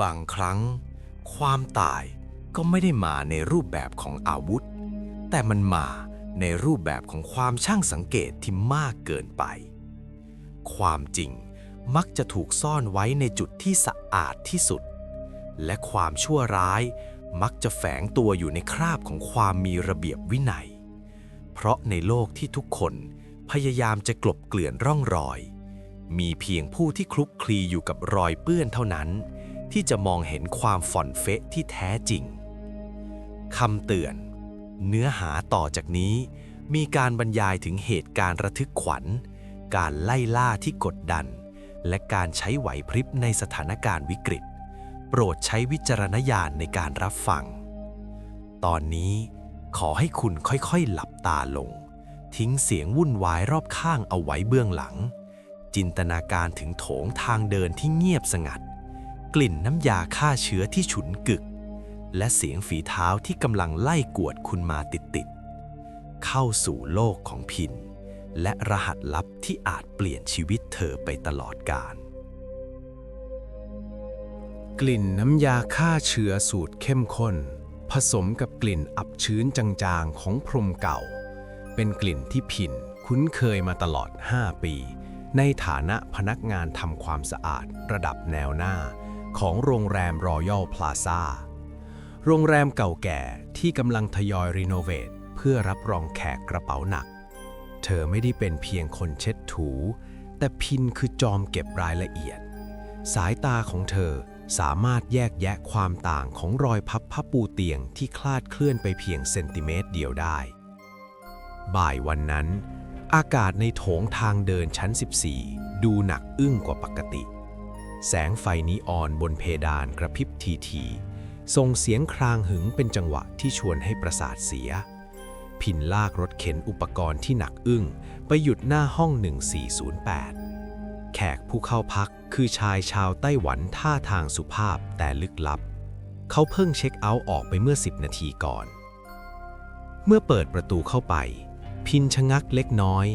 บางครั้ง ความตายก็ไม่ได้มาในรูปแบบของอาวุธ แต่มันมาในรูปแบบของความช่างสังเกตที่มากเกินไป ความจริงมักจะถูกซ่อนไว้ในจุดที่สะอาดที่สุด และความชั่วร้ายมักจะแฝงตัวอยู่ในคราบของความมีระเบียบวินัย เพราะในโลกที่ทุกคนพยายามจะกลบเกลื่อนร่องรอย มีเพียงผู้ที่คลุกคลีอยู่กับรอยเปื้อนเท่านั้น ที่จะมองเห็นความฝ่อนเฟะที่แท้จริงคำเตือน เนื้อหาต่อจากนี้ มีการบรรยายถึงเหตุการณ์ระทึกขวัญ การไล่ล่าที่กดดัน และการใช้ไหวพริบในสถานการณ์วิกฤต โปรดใช้วิจารณญาณในการรับฟัง ตอนนี้ขอให้คุณค่อยๆหลับตาลง ทิ้งเสียงวุ่นวายรอบข้างเอาไว้เบื้องหลัง จินตนาการถึงโถงทางเดินที่เงียบสงัด กลิ่นน้ำยาฆ่าเชื้อที่ฉุนกึก และเสียงฝีเท้าที่กำลังไล่กวดคุณมาติดๆเข้าสู่โลกของพิน และรหัสลับที่อาจเปลี่ยนชีวิตเธอไปตลอดกาลกลิ่นน้ำยาฆ่าเชื้อสูตรเข้มข้น ผสมกับกลิ่นอับชื้นจางๆของพรมเก่า เป็นกลิ่นที่พินคุ้นเคยมาตลอด 5 ปี ในฐานะพนักงานทำความสะอาดระดับแนวหน้า ของโรงแรมรอยัลพลาซาโรงแรมเก่าแก่ที่กำลังทยอยรีโนเวทเพื่อรับรองแขกกระเป๋าหนัก เธอไม่ได้เป็นเพียงคนเช็ดถู แต่พินคือจอมเก็บรายละเอียด สายตาของเธอสามารถแยกแยะความต่างของรอยพับผ้าปูเตียงที่คลาดเคลื่อนไปเพียงเซนติเมตรเดียวได้ บ่ายวันนั้น อากาศในโถงทางเดินชั้น 14 ดูหนักอึ้งกว่าปกติ แสงไฟนีออนบนเพดานกระพริบทีทีส่งเสียงครางหึงเป็นจังหวะที่ชวนให้ประสาทเสีย พินลากรถเข็นอุปกรณ์ที่หนักอึ้ง ไปหยุดหน้าห้อง 1408 แขกผู้เข้าพักคือชายชาวไต้หวันท่าทางสุภาพแต่ลึกลับ เขาเพิ่งเช็คเอาท์ออกไปเมื่อ 10 นาทีก่อน เมื่อเปิดประตูเข้าไป พินชะงักเล็กน้อย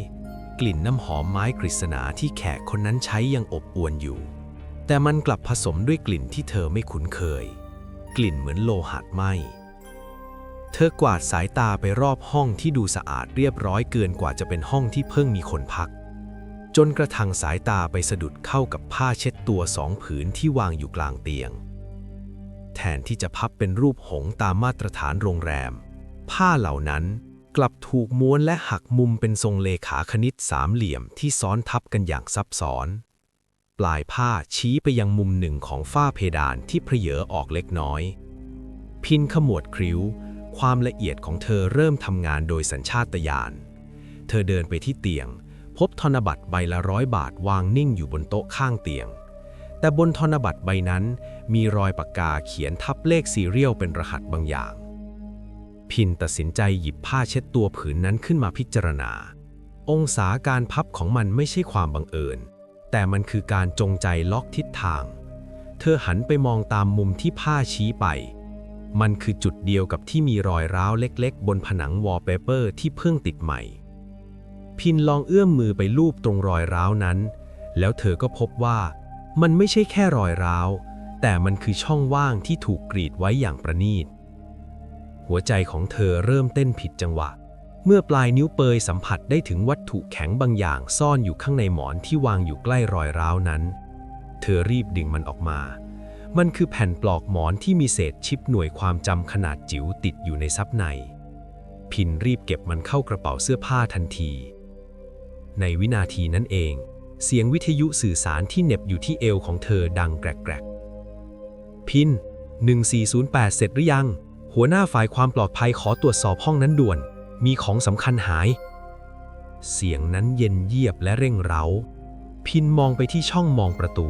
กลิ่นน้ำหอมไม้กฤษณาที่แขกคนนั้นใช้ยังอบอวนอยู่ แต่มันกลับผสมด้วยกลิ่นที่เธอไม่คุ้นเคย กลิ่นเหมือนโลหะไหมเธอกวาดสายตาไปรอบห้องที่ดูสะอาดเรียบร้อยเกินกว่าจะเป็นห้องที่เพิ่งมีคนพัก จนกระทั่งสายตาไปสะดุดเข้ากับผ้าเช็ดตัวสองผืนที่วางอยู่กลางเตียง แทนที่จะพับเป็นรูปหงส์ตามมาตรฐานโรงแรม ผ้าเหล่านั้นกลับถูกม้วนและหักมุมเป็นทรงเลขาคณิตสามเหลี่ยมที่ซ้อนทับกันอย่างซับซ้อน ปลายผ้าชี้ไปยังมุมหนึ่งของฝ้าเพดานที่เพเยอออกเล็กน้อย พินขมวดคริ้ว ความละเอียดของเธอเริ่มทำงานโดยสัญชาตญาณ เธอเดินไปที่เตียง พบธนบัตรใบละร้อยบาทวางนิ่งอยู่บนโต๊ะข้างเตียง แต่บนธนบัตรใบนั้นมีรอยปากกาเขียนทับเลขซีเรียลเป็นรหัสบางอย่าง พินตัดสินใจหยิบผ้าเช็ดตัวผืนนั้นขึ้นมาพิจารณา องศาการพับของมันไม่ใช่ความบังเอิญ แต่มันคือการจงใจล็อกทิศทาง เธอหันไปมองตามมุมที่ผ้าชี้ไป มันคือจุดเดียวกับที่มีรอยร้าวเล็กๆ บนผนังวอลเปเปอร์ที่เพิ่งติดใหม่ พินลองเอื้อมมือไปลูบตรงรอยร้าวนั้น แล้วเธอก็พบว่ามันไม่ใช่แค่รอยร้าว แต่มันคือช่องว่างที่ถูกกรีดไว้อย่างประณีต หัวใจของเธอเริ่มเต้นผิดจังหวะเเมื่อปลายนิ้วเปยสัมผัสได้ถึงวัตถุแข็งบางอย่างซ่อนอยู่ข้างในหมอนที่วางอยู่ใกล้รอยร้าวนั้น เธอรีบดึงมันออกมา มันคือแผ่นปลอกหมอนที่มีเศษชิปหน่วยความจำขนาดจิ๋วติดอยู่ในซับใน พินรีบเก็บมันเข้ากระเป๋าเสื้อผ้าทันที ในวินาทีนั้นเอง เสียงวิทยุสื่อสารที่เหน็บอยู่ที่เอวของเธอดังแกรกๆ พิน1408 เสร็จหรือยัง หัวหน้าฝ่ายความปลอดภัยขอตรวจสอบห้องนั้นด่วน มีของสำคัญหาย เสียงนั้นเย็นเยียบและเร่งเร้า พินมองไปที่ช่องมองประตู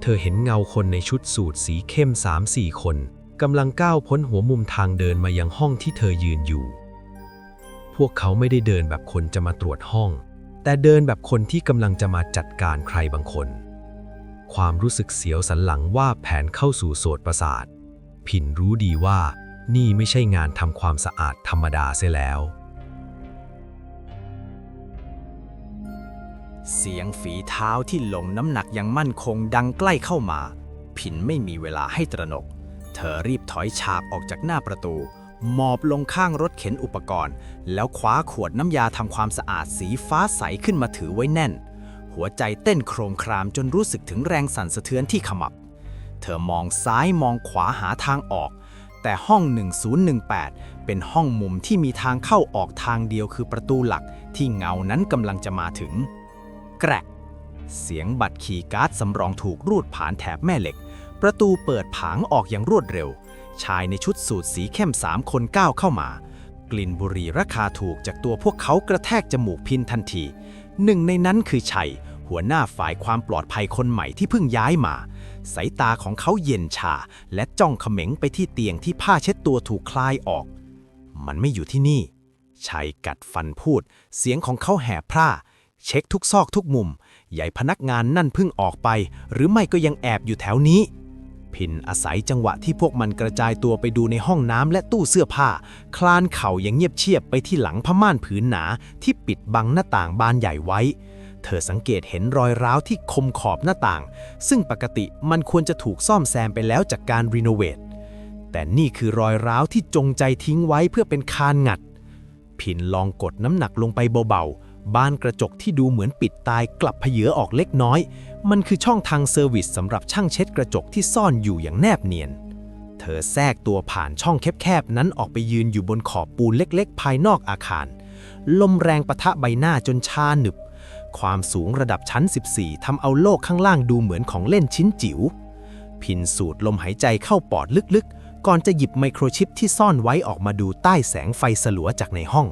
เธอเห็นเงาคนในชุดสูทสีเข้ม3-4คนกำลังก้าวพ้นหัวมุมทางเดินมายังห้องที่เธอยืนอยู่ พวกเขาไม่ได้เดินแบบคนจะมาตรวจห้อง แต่เดินแบบคนที่กำลังจะมาจัดการใครบางคน ความรู้สึกเสียวสันหลังว่าแผนเข้าสู่โสดประสาท พินรู้ดีว่า นี่ไม่ใช่งานทำความสะอาดธรรมดาเสียแล้ว เสียงฝีเท้าที่ลงน้ำหนักอย่างมั่นคงดังใกล้เข้ามาพผินไม่มีเวลาให้ตระหนก เธอรีบถอยฉากออกจากหน้าประตู หมอบลงข้างรถเข็นอุปกรณ์ แล้วคว้าขวดน้ำยาทำความสะอาดสีฟ้าใสขึ้นมาถือไว้แน่น หัวใจเต้นโครมครามจนรู้สึกถึงแรงสั่นสะเทือนที่ขมับ เธอมองซ้ายมองขวาหาทางออก แต่ห้อง 1018 เป็นห้องมุมที่มีทางเข้าออกทางเดียวคือประตูหลักที่เงานั้นกำลังจะมาถึง แกรก เสียงบัตรคีย์การ์ดสำรองถูกรูดผ่านแถบแม่เหล็ก ประตูเปิดผางออกอย่างรวดเร็ว ชายในชุดสูทสีเข้มสามคนก้าวเข้ามา กลิ่นบุหรี่ราคาถูกจากตัวพวกเขากระแทกจมูกพินทันที หนึ่งในนั้นคือชัย หัวหน้าฝ่ายความปลอดภัยคนใหม่ที่เพิ่งย้ายมา สายตาของเขาเย็นชา และจ้องเขม็งไปที่เตียงที่ผ้าเช็ดตัวถูกคลายออก มันไม่อยู่ที่นี่ ชัยกัดฟันพูด เสียงของเขาแหบพร่า เช็คทุกซอกทุกมุม ใหญ่พนักงานนั่นเพิ่งออกไป หรือไม่ก็ยังแอบอยู่แถวนี้พินอาศัยจังหวะที่พวกมันกระจายตัวไปดูในห้องน้ำและตู้เสื้อผ้า คลานเข่าอย่างเงียบเชียบไปที่หลังผ้าม่านผืนหนาที่ปิดบังหน้าต่างบานใหญ่ไว้ ธอสังเกตเห็นรอยร้าวที่คมขอบหน้าต่าง ซึ่งปกติมันควรจะถูกซ่อมแซมไปแล้วจากการรีโนเวท แต่นี่คือรอยร้าวที่จงใจทิ้งไว้เพื่อเป็นคานงัด พินลองกดน้ำหนักลงไปเบาๆ บานกระจกที่ดูเหมือนปิดตายกลับเพเยอออกเล็กน้อย มันคือช่องทางเซอร์วิสสำหรับช่างเช็ดกระจกที่ซ่อนอยู่อย่างแนบเนียน เธอแทรกตัวผ่านช่องแคบๆนั้นออกไปยืนอยู่บนขอบปูนเล็ก ๆ ภายนอกอาคารลมแรงปะทะใบหน้าจนชาหนึบ ความสูงระดับชั้น 14 ทำเอาโลกข้างล่างดูเหมือนของเล่นชิ้นจิ๋ว พินสูดลมหายใจเข้าปอดลึกๆ ก่อนจะหยิบไมโครชิปที่ซ่อนไว้ออกมาดูใต้แสงไฟสลัวจากในห้อง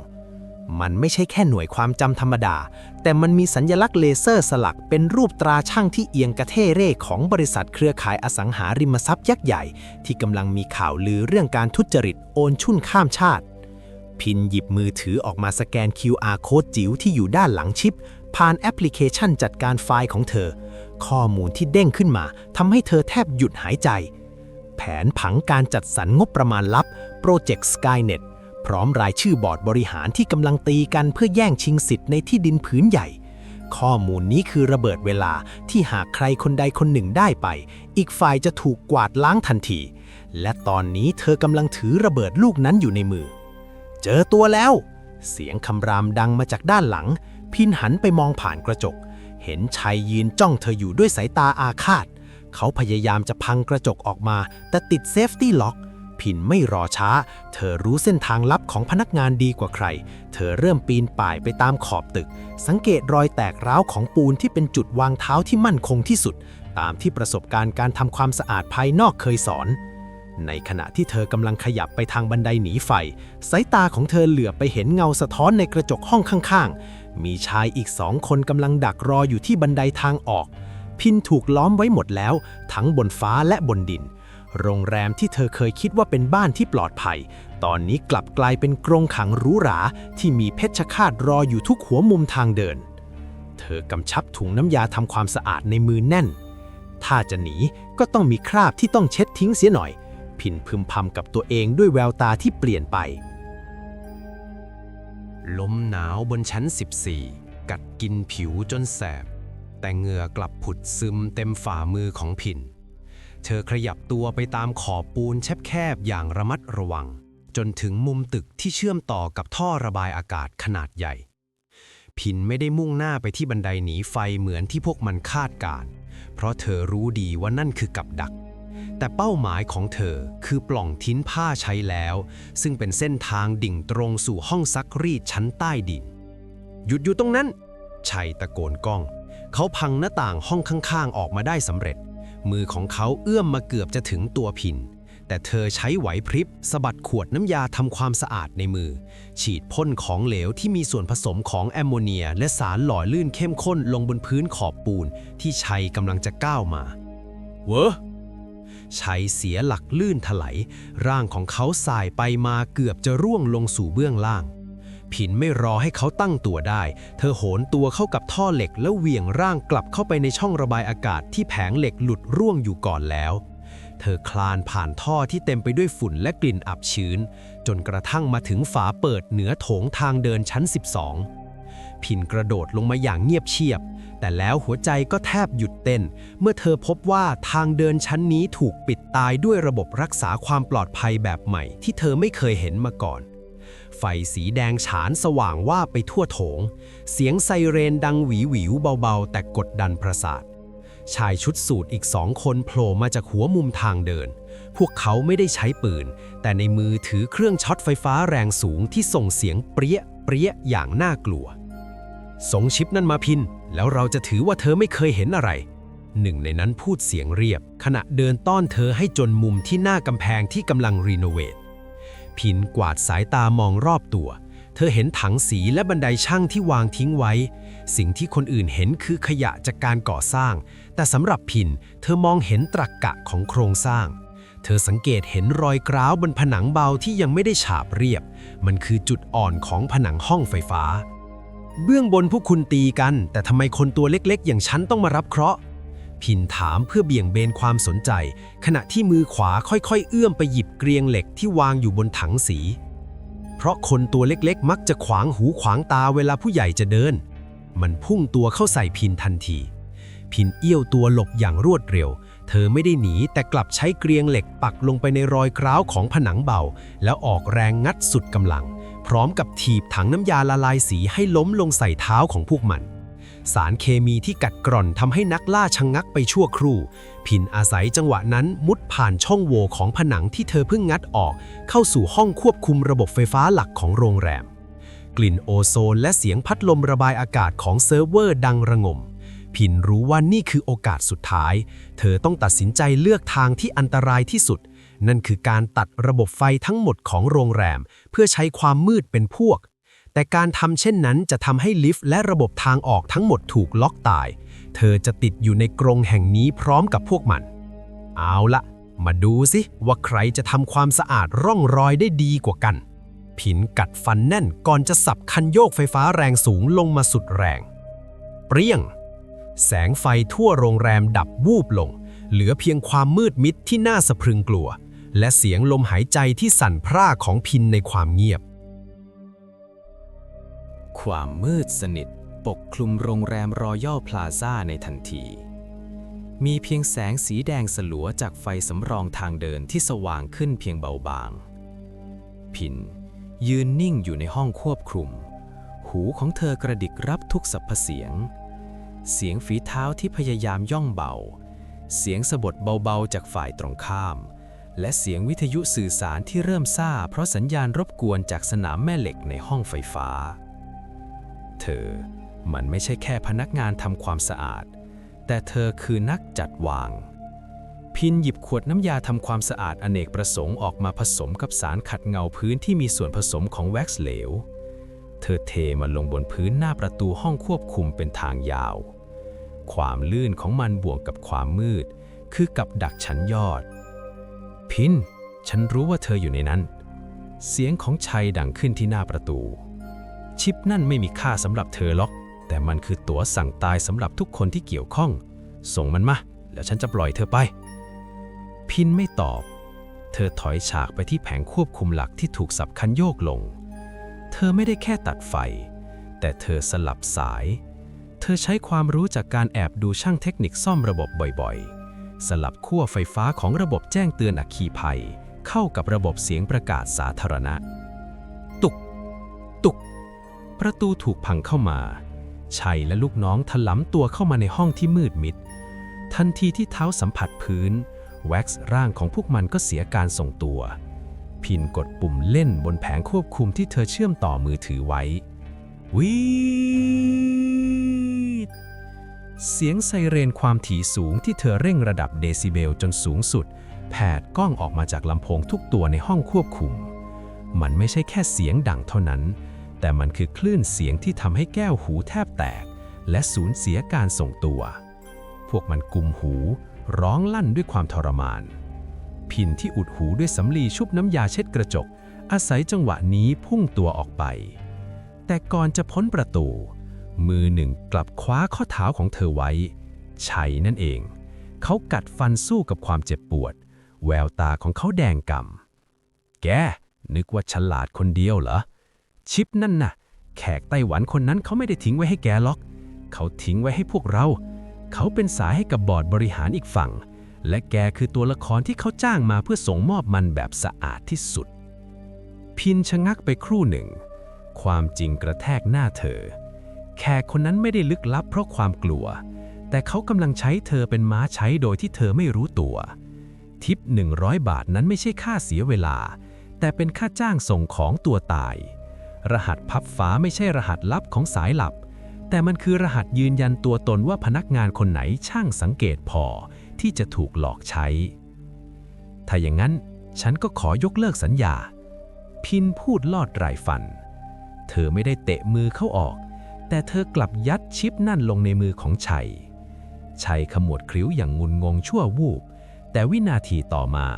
มันไม่ใช่แค่หน่วยความจำธรรมดา แต่มันมีสัญลักษณ์เลเซอร์สลักเป็นรูปตราช่างที่เอียงกระเท่เร่ของบริษัทเครือข่ายอสังหาริมทรัพย์ยักษ์ใหญ่ ที่กำลังมีข่าวลือเรื่องการทุจริตโอนชุ่นข้ามชาติพินหยิบมือถือออกมาสแกน QR โค้ดจิ๋วที่อยู่ด้านหลังชิป ผ่านแอปพลิเคชันจัดการไฟล์ของเธอ ข้อมูลที่เด้งขึ้นมาทำให้เธอแทบหยุดหายใจ แผนผังการจัดสรรงบประมาณลับ Project Skynet พร้อมรายชื่อบอร์ดบริหารที่กำลังตีกันเพื่อแย่งชิงสิทธิ์ในที่ดินผืนใหญ่ ข้อมูลนี้คือระเบิดเวลาที่หากใครคนใดคนหนึ่งได้ไป อีกฝ่ายจะถูกกวาดล้างทันที และตอนนี้เธอกำลังถือระเบิดลูกนั้นอยู่ในมือ เจอตัวแล้ว เสียงคำรามดังมาจากด้านหลัง พินหันไปมองผ่านกระจก เห็นชายยืนจ้องเธออยู่ด้วยสายตาอาฆาต เขาพยายามจะพังกระจกออกมา แต่ติดเซฟตี้ล็อก พินไม่รอช้า เธอรู้เส้นทางลับของพนักงานดีกว่าใคร เธอเริ่มปีนป่ายไปตามขอบตึก สังเกตรอยแตกร้าวของปูนที่เป็นจุดวางเท้าที่มั่นคงที่สุด ตามที่ประสบการณ์การทำความสะอาดภายนอกเคยสอนในขณะที่เธอกำลังขยับไปทางบันไดหนีไฟ สายตาของเธอเหลือบไปเห็นเงาสะท้อนในกระจกห้องข้างๆ มีชายอีกสองคนกำลังดักรออยู่ที่บันไดทางออก พินถูกล้อมไว้หมดแล้ว ทั้งบนฟ้าและบนดิน โรงแรมที่เธอเคยคิดว่าเป็นบ้านที่ปลอดภัย ตอนนี้กลับกลายเป็นกรงขังหรูหรา ที่มีเพชฌฆาตรออยู่ทุกหัวมุมทางเดิน เธอกำชับถุงน้ำยาทำความสะอาดในมือแน่น ถ้าจะหนีก็ต้องมีคราบที่ต้องเช็ดทิ้งเสียหน่อย พินพึมพำกับตัวเองด้วยแววตาที่เปลี่ยนไป ลมหนาวบนชั้น 14 กัดกินผิวจนแสบ แต่เหงื่อกลับผุดซึมเต็มฝ่ามือของพิน เธอขยับตัวไปตามขอบปูนแคบๆอย่างระมัดระวัง จนถึงมุมตึกที่เชื่อมต่อกับท่อระบายอากาศขนาดใหญ่พินไม่ได้มุ่งหน้าไปที่บันไดหนีไฟเหมือนที่พวกมันคาดการณ์เพราะเธอรู้ดีว่านั่นคือกับดัก แต่เป้าหมายของเธอคือปล่องทิ้นผ้าใช้แล้ว ซึ่งเป็นเส้นทางดิ่งตรงสู่ห้องซักรีดชั้นใต้ดิน หยุดอยู่ตรงนั้น ชัยตะโกนก้อง เขาพังหน้าต่างห้องข้างๆ ออกมาได้สำเร็จ มือของเขาเอื้อมมาเกือบจะถึงตัวพิน แต่เธอใช้ไหวพริบสะบัดขวดน้ำยาทำความสะอาดในมือ ฉีดพ่นของเหลวที่มีส่วนผสมของแอมโมเนีย และสารหล่อลื่นเข้มข้นลงบนพื้นขอบปูนที่ชัยกำลังจะก้าวมา เวอ ชัยเสียหลักลื่นถลายร่างของเขาสายไปมาเกือบจะร่วงลงสู่เบื้องล่าง ผินไม่รอให้เขาตั้งตัวได้ เธอโหนตัวเข้ากับท่อเหล็กแล้วเหวี่ยงร่างกลับเข้าไปในช่องระบายอากาศที่แผงเหล็กหลุดร่วงอยู่ก่อนแล้ว เธอคลานผ่านท่อที่เต็มไปด้วยฝุ่นและกลิ่นอับชื้น จนกระทั่งมาถึงฝาเปิดเหนือโถงทางเดินชั้น 12 ผินกระโดดลงมาอย่างเงียบเชียบ แต่แล้วหัวใจก็แทบหยุดเต้น เมื่อเธอพบว่าทางเดินชั้นนี้ถูกปิดตายด้วยระบบรักษาความปลอดภัยแบบใหม่ ที่เธอไม่เคยเห็นมาก่อน ไฟสีแดงฉานสว่างว่าไปทั่วโถง เสียงไซเรนดังหวีหวิวเบาๆ แต่กดดันประสาท ชายชุดสูทอีกสองคนโผล่มาจากหัวมุมทางเดิน พวกเขาไม่ได้ใช้ปืน แต่ในมือถือเครื่องช็อตไฟฟ้าแรงสูงที่ส่งเสียงเปรี้ยเปรี้ยอย่างน่ากลัว ส่งชิปนั่นมาพิน แล้วเราจะถือว่าเธอไม่เคยเห็นอะไร หนึ่งในนั้นพูดเสียงเรียบ ขณะเดินต้อนเธอให้จนมุมที่หน้ากำแพงที่กำลังรีโนเวท พินกวาดสายตามองรอบตัว เธอเห็นถังสีและบันไดช่างที่วางทิ้งไว้ สิ่งที่คนอื่นเห็นคือขยะจากการก่อสร้าง แต่สำหรับพิน เธอมองเห็นตรรกกะของโครงสร้างเธอสังเกตเห็นรอยกร้าวบนผนังเบาที่ยังไม่ได้ฉาบเรียบ มันคือจุดอ่อนของผนังห้องไฟฟ้า เบื้องบนพวกคุณตีกัน แต่ทำไมคนตัวเล็กๆ อย่างฉันต้องมารับเคราะห์พินถามเพื่อเบี่ยงเบนความสนใจ ขณะที่มือขวาค่อยๆ เอื้อมไปหยิบเกรียงเหล็กที่วางอยู่บนถังสี เพราะคนตัวเล็กๆ มักจะขวางหูขวางตาเวลาผู้ใหญ่จะเดิน มันพุ่งตัวเข้าใส่พินทันที พินเอี้ยวตัวหลบอย่างรวดเร็ว เธอไม่ได้หนีแต่กลับใช้เกรียงเหล็กปักลงไปในรอยกร้าวของผนังเบา แล้วออกแรงงัดสุดกำลัง พร้อมกับถีบถังน้ำยาละลายสีให้ล้มลงใส่เท้าของพวกมัน สารเคมีที่กัดกร่อนทำให้นักล่าชะงงักไปชั่วครู่ พินอาศัยจังหวะนั้นมุดผ่านช่องโหว่ของผนังที่เธอเพิ่งงัดออก เข้าสู่ห้องควบคุมระบบไฟฟ้าหลักของโรงแรม กลิ่นโอโซนและเสียงพัดลมระบายอากาศของเซิร์ฟเวอร์ดังระงมพินรู้ว่านี่คือโอกาสสุดท้าย เธอต้องตัดสินใจเลือกทางที่อันตรายที่สุด นั่นคือการตัดระบบไฟทั้งหมดของโรงแรม เพื่อใช้ความมืดเป็นพวก แต่การทำเช่นนั้นจะทำให้ลิฟต์และระบบทางออกทั้งหมดถูกล็อกตาย เธอจะติดอยู่ในกรงแห่งนี้พร้อมกับพวกมัน เอาละมาดูสิว่าใครจะทำความสะอาดร่องรอยได้ดีกว่ากัน ผินกัดฟันแน่นก่อนจะสับคันโยกไฟฟ้าแรงสูงลงมาสุดแรง เปรี้ยง แสงไฟทั่วโรงแรมดับวูบลง เหลือเพียงความมืดมิดที่น่าสะพรึงกลัว และเสียงลมหายใจที่สั่นพร่าของพินในความเงียบ ความมืดสนิทปกคลุมโรงแรมรอยัลพลาซ่าในทันที มีเพียงแสงสีแดงสลัวจากไฟสำรองทางเดินที่สว่างขึ้นเพียงเบาบาง พิน ยืนนิ่งอยู่ในห้องควบคุม หูของเธอกระดิกรับทุกสรรพเสียง เสียงฝีเท้าที่พยายามย่องเบา เสียงสะบดเบาๆจากฝ่ายตรงข้าม และเสียงวิทยุสื่อสารที่เริ่มซ่าเพราะสัญญาณรบกวนจากสนามแม่เหล็กในห้องไฟฟ้า เธอ มันไม่ใช่แค่พนักงานทำความสะอาด แต่เธอคือนักจัดวาง พินหยิบขวดน้ำยาทำความสะอาดอเนกประสงค์ออกมาผสมกับสารขัดเงาพื้นที่มีส่วนผสมของแว็กซ์เหลว เธอเทมันลงบนพื้นหน้าประตูห้องควบคุมเป็นทางยาว ความลื่นของมันบวกกับความมืด คือกับดักชั้นยอด พิน ฉันรู้ว่าเธออยู่ในนั้น เสียงของชัยดังขึ้นที่หน้าประตู ชิปนั่นไม่มีค่าสำหรับเธอหรอก แต่มันคือตั๋วสั่งตายสำหรับทุกคนที่เกี่ยวข้อง ส่งมันมา แล้วฉันจะปล่อยเธอไป พินไม่ตอบ เธอถอยฉากไปที่แผงควบคุมหลักที่ถูกสับคันโยกลง เธอไม่ได้แค่ตัดไฟ แต่เธอสลับสาย เธอใช้ความรู้จากการแอบดูช่างเทคนิคซ่อมระบบบ่อยๆ สลับขั้วไฟฟ้าของระบบแจ้งเตือนอัคคีภัย เข้ากับระบบเสียงประกาศสาธารณะ ตุก ตุก ประตูถูกพังเข้ามา ชัยและลูกน้องถลำตัวเข้ามาในห้องที่มืดมิด ทันทีที่เท้าสัมผัสพื้น แว็กซ์ร่างของพวกมันก็เสียการทรงตัว พินกดปุ่มเล่นบนแผงควบคุมที่เธอเชื่อมต่อมือถือไว้วี เสียงไซเรนความถี่สูงที่เธอเร่งระดับเดซิเบลจนสูงสุด แผดกล้องออกมาจากลำโพงทุกตัวในห้องควบคุม มันไม่ใช่แค่เสียงดังเท่านั้น แต่มันคือคลื่นเสียงที่ทำให้แก้วหูแทบแตก และสูญเสียการส่งตัว พวกมันกุมหู ร้องลั่นด้วยความทรมาน พินที่อุดหูด้วยสำลีชุบน้ำยาเช็ดกระจก อาศัยจังหวะนี้พุ่งตัวออกไป แต่ก่อนจะพ้นประตู มือหนึ่งกลับคว้าข้อเท้าของเธอไว้ ชัยนั่นเอง เขากัดฟันสู้กับความเจ็บปวด แววตาของเขาแดงกำ แก นึกว่าฉลาดคนเดียวเหรอ ชิปนั่นน่ะ แขกไต้หวันคนนั้นเขาไม่ได้ทิ้งไว้ให้แกหรอก เขาทิ้งไว้ให้พวกเรา เขาเป็นสายให้กับบอร์ดบริหารอีกฝั่ง และแกคือตัวละครที่เขาจ้างมาเพื่อส่งมอบมันแบบสะอาดที่สุด พินชะงักไปครู่หนึ่ง ความจริงกระแทกหน้าเธอ แขกคนนั้นไม่ได้ลึกลับเพราะความกลัว แต่เขากำลังใช้เธอเป็นม้าใช้โดยที่เธอไม่รู้ตัว ทิป 100 บาทนั้นไม่ใช่ค่าเสียเวลา แต่เป็นค่าจ้างส่งของตัวตาย รหัสพับฝาไม่ใช่รหัสลับของสายลับ แต่มันคือรหัสยืนยันตัวตนว่าพนักงานคนไหนช่างสังเกตพอที่จะถูกหลอกใช้ ถ้าอย่างนั้นฉันก็ขอยกเลิกสัญญา พินพูดลอดไรฟัน เธอไม่ได้เตะมือเขาออก แต่เธอกลับยัดชิปนั่นลงในมือของชัย ชัยขมวดคริ้วอย่างงุนงงชั่ววูบ แต่วินาทีต่อมา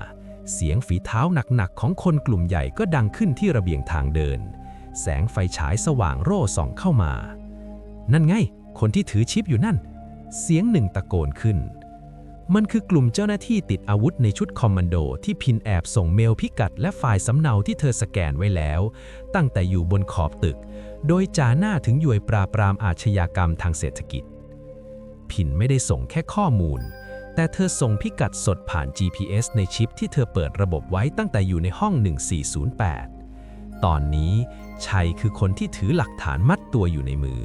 เสียงฝีเท้าหนักๆของคนกลุ่มใหญ่ก็ดังขึ้นที่ระเบียงทางเดิน แสงไฟฉายสว่างโร่ส่องเข้ามา นั่นไง คนที่ถือชิปอยู่นั่น เสียงหนึ่งตะโกนขึ้น มันคือกลุ่มเจ้าหน้าที่ติดอาวุธในชุดคอมมานโดที่พินแอบส่งเมลพิกัดและไฟล์สำเนาที่เธอสแกนไว้แล้ว ตั้งแต่อยู่บนขอบตึก โดยจ่าหน้าถึงหน่วยปราบปรามอาชญากรรมทางเศรษฐกิจพินไม่ได้ส่งแค่ข้อมูล แต่เธอส่งพิกัดสดผ่าน GPS ในชิปที่เธอเปิดระบบไว้ตั้งแต่อยู่ในห้อง 1408 ตอนนี้ชัยคือคนที่ถือหลักฐานมัดตัวอยู่ในมือ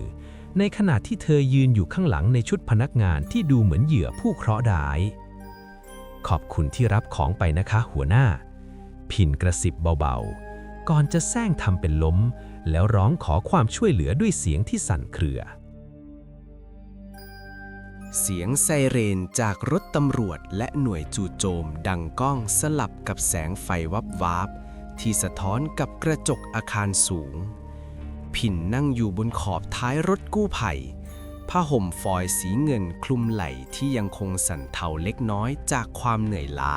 ในขณะที่เธอยืนอยู่ข้างหลังในชุดพนักงานที่ดูเหมือนเหยื่อผู้เคราะห์ร้าย ขอบคุณที่รับของไปนะคะ หัวหน้าพินกระสิบเบาๆ ก่อนจะแซงทำเป็นล้ม แล้วร้องขอความช่วยเหลือด้วยเสียงที่สั่นเครือ เสียงไซเรนจากรถตำรวจและหน่วยจู่โจมดังก้องสลับกับแสงไฟวับวาบที่สะท้อนกับกระจกอาคารสูงผินนั่งอยู่บนขอบท้ายรถกู้ภัยผ้าห่มฟอยสีเงินคลุมไหล่ที่ยังคงสั่นเทาเล็กน้อยจากความเหนื่อยล้า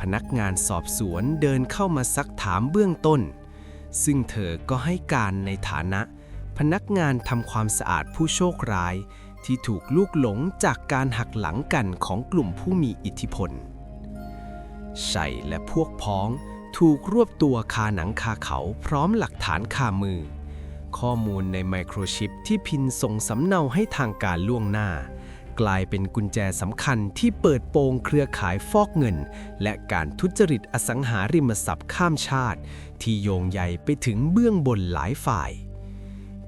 พนักงานสอบสวนเดินเข้ามาซักถามเบื้องต้น ซึ่งเธอก็ให้การในฐานะ พนักงานทำความสะอาดผู้โชคร้าย ที่ถูกลูกหลงจากการหักหลังกันของกลุ่มผู้มีอิทธิพล ชัยและพวกพ้องถูกรวบตัวคาหนังคาเขาพร้อมหลักฐานคามือ ข้อมูลในไมโครชิปที่พินส่งสำเนาให้ทางการล่วงหน้า กลายเป็นกุญแจสำคัญที่เปิดโปงเครือข่ายฟอกเงิน และการทุจริตอสังหาริมทรัพย์ข้ามชาติ ที่โยงใยไปถึงเบื้องบนหลายฝ่าย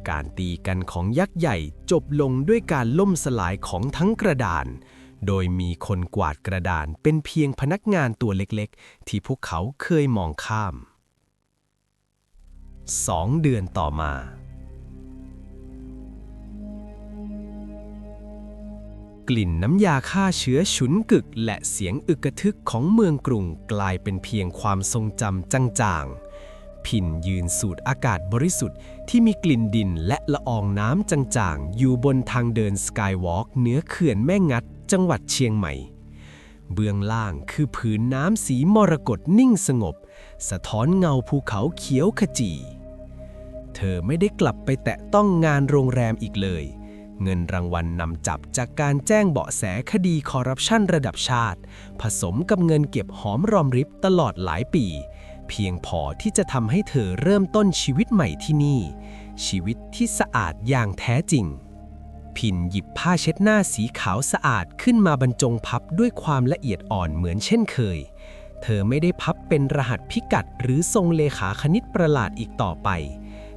การตีกันของยักษ์ใหญ่จบลงด้วยการล่มสลายของทั้งกระดาน โดยมีคนกวาดกระดานเป็นเพียงพนักงานตัวเล็กๆ ที่พวกเขาเคยมองข้ามสองเดือนต่อมา กลิ่นน้ำยาฆ่าเชื้อฉุนกึก และเสียงอึกกระทึกของเมืองกรุงกลายเป็นเพียงความทรงจำจางๆ พินยืนสูดอากาศบริสุทธิ์ที่มีกลิ่นดินและละอองน้ำจางๆ อยู่บนทางเดินสกายวอล์กเหนือเขื่อนแม่งัด จังหวัดเชียงใหม่ เบื้องล่างคือผืนน้ำสีมรกตนิ่งสงบ สะท้อนเงาภูเขาเขียวขจี เธอไม่ได้กลับไปแตะต้องงานโรงแรมอีกเลย เงินรางวัลนำจับจากการแจ้งเบาะแสคดีคอร์รัปชันระดับชาติ ผสมกับเงินเก็บหอมรอมริบตลอดหลายปี เพียงพอที่จะทำให้เธอเริ่มต้นชีวิตใหม่ที่นี่ ชีวิตที่สะอาดอย่างแท้จริง พินหยิบผ้าเช็ดหน้าสีขาวสะอาดขึ้นมาบรรจงพับด้วยความละเอียดอ่อนเหมือนเช่นเคย เธอไม่ได้พับเป็นรหัสพิกัดหรือทรงเลขาคณิตประหลาดอีกต่อไป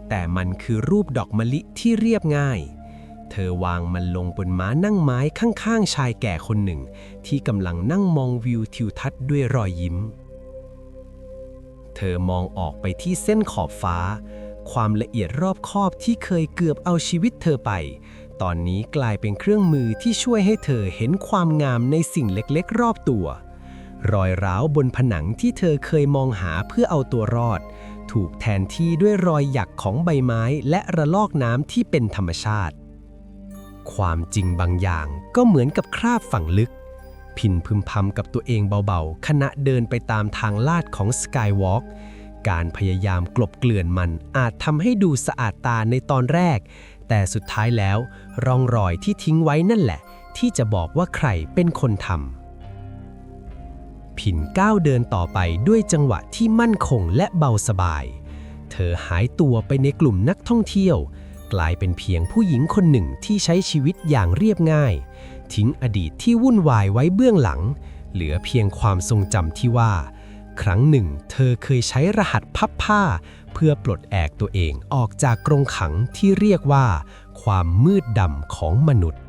แต่มันคือรูปดอกมะลิที่เรียบง่าย เธอวางมันลงบนม้านั่งไม้ข้างๆ ชายแก่คนหนึ่ง ที่กำลังนั่งมองวิวทิวทัศน์ด้วยรอยยิ้ม เธอมองออกไปที่เส้นขอบฟ้า ความละเอียดรอบคอบที่เคยเกือบเอาชีวิตเธอไป ตอนนี้กลายเป็นเครื่องมือที่ช่วยให้เธอเห็นความงามในสิ่งเล็กๆ รอบตัว รอยร้าวบนผนังที่เธอเคยมองหาเพื่อเอาตัวรอด ถูกแทนที่ด้วยรอยหยักของใบไม้และระลอกน้ำที่เป็นธรรมชาติ ความจริงบางอย่างก็เหมือนกับคราบฝังลึก พินพึมพำกับตัวเองเบาๆ ขณะเดินไปตามทางลาดของสกายวอล์กการพยายามกลบเกลื่อนมันอาจทำให้ดูสะอาดตาในตอนแรก แต่สุดท้ายแล้ว ร่องรอยที่ทิ้งไว้นั่นแหละ ที่จะบอกว่าใครเป็นคนทำผินก้าวเดินต่อไปด้วยจังหวะที่มั่นคงและเบาสบาย เธอหายตัวไปในกลุ่มนักท่องเที่ยว กลายเป็นเพียงผู้หญิงคนหนึ่งที่ใช้ชีวิตอย่างเรียบง่าย ทิ้งอดีตที่วุ่นวายไว้เบื้องหลัง เหลือเพียงความทรงจำที่ว่า ครั้งหนึ่ง เธอเคยใช้รหัสพับผ้า เพื่อปลดแอกตัวเองออกจากกรงขังที่เรียกว่า ความมืดดำของมนุษย์